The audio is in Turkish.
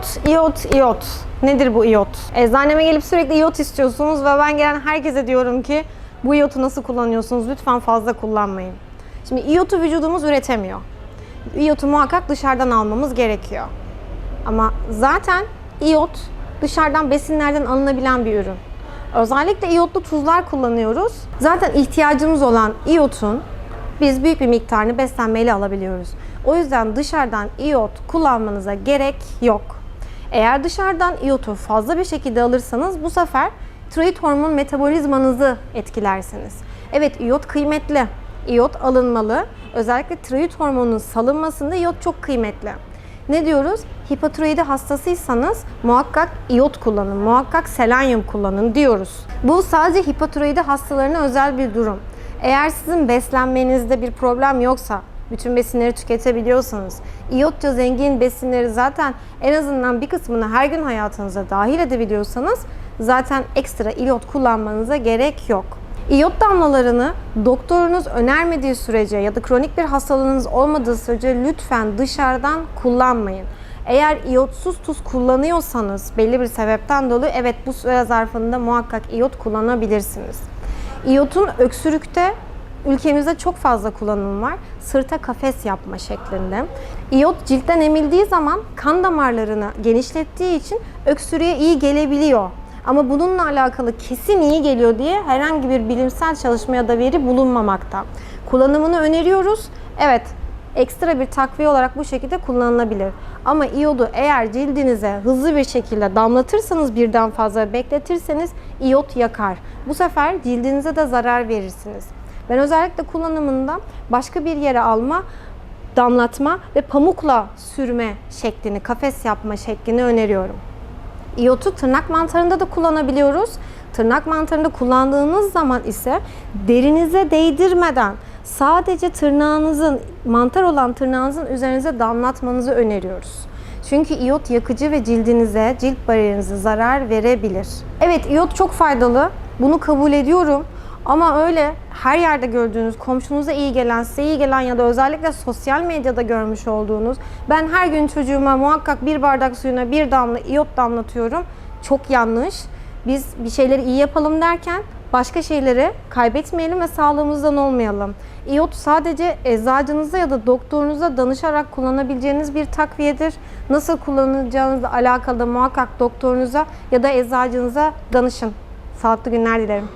İyot, iyot, iyot. Nedir bu iyot? Eczaneme gelip sürekli iyot istiyorsunuz ve ben gelen herkese diyorum ki bu iyotu nasıl kullanıyorsunuz? Lütfen fazla kullanmayın. Şimdi iyotu vücudumuz üretemiyor. İyotu muhakkak dışarıdan almamız gerekiyor. Ama zaten iyot dışarıdan besinlerden alınabilen bir ürün. Özellikle iyotlu tuzlar kullanıyoruz. Zaten ihtiyacımız olan iyotun biz büyük bir miktarını beslenmeyle alabiliyoruz. O yüzden dışarıdan iyot kullanmanıza gerek yok. Eğer dışarıdan iyotu fazla bir şekilde alırsanız bu sefer tiroid hormon metabolizmanızı etkilersiniz. Evet iyot kıymetli. İyot alınmalı. Özellikle tiroid hormonunun salınmasında iyot çok kıymetli. Ne diyoruz? Hipotiroidi hastasıysanız muhakkak iyot kullanın, muhakkak selenyum kullanın diyoruz. Bu sadece hipotiroidi hastalarına özel bir durum. Eğer sizin beslenmenizde bir problem yoksa, bütün besinleri tüketebiliyorsanız, iyotça zengin besinleri zaten en azından bir kısmını her gün hayatınıza dahil edebiliyorsanız zaten ekstra iyot kullanmanıza gerek yok. İyot damlalarını doktorunuz önermediği sürece ya da kronik bir hastalığınız olmadığı sürece lütfen dışarıdan kullanmayın. Eğer iyotsuz tuz kullanıyorsanız belli bir sebepten dolayı evet bu süre zarfında muhakkak iyot kullanabilirsiniz. İyotun öksürükte ülkemizde çok fazla kullanım var. Sırta kafes yapma şeklinde. İyot ciltten emildiği zaman kan damarlarını genişlettiği için öksürüğe iyi gelebiliyor. Ama bununla alakalı kesin iyi geliyor diye herhangi bir bilimsel çalışma ya da veri bulunmamakta. Kullanımını öneriyoruz. Evet, ekstra bir takviye olarak bu şekilde kullanılabilir. Ama iyodu eğer cildinize hızlı bir şekilde damlatırsanız birden fazla bekletirseniz iyot yakar. Bu sefer cildinize de zarar verirsiniz. Ben özellikle kullanımında başka bir yere alma, damlatma ve pamukla sürme şeklini, kafes yapma şeklini öneriyorum. İyotu tırnak mantarında da kullanabiliyoruz. Tırnak mantarında kullandığınız zaman ise derinize değdirmeden sadece tırnağınızın, mantar olan tırnağınızın üzerinize damlatmanızı öneriyoruz. Çünkü iyot yakıcı ve cildinize, cilt bariyerinize zarar verebilir. Evet iyot çok faydalı. Bunu kabul ediyorum. Ama öyle her yerde gördüğünüz, komşunuza iyi gelen, size iyi gelen ya da özellikle sosyal medyada görmüş olduğunuz ben her gün çocuğuma muhakkak bir bardak suyuna bir damla iyot damlatıyorum. Çok yanlış. Biz bir şeyleri iyi yapalım derken başka şeyleri kaybetmeyelim ve sağlığımızdan olmayalım. İyot sadece eczacınıza ya da doktorunuza danışarak kullanabileceğiniz bir takviyedir. Nasıl kullanacağınızla alakalı da muhakkak doktorunuza ya da eczacınıza danışın. Sağlıklı günler dilerim.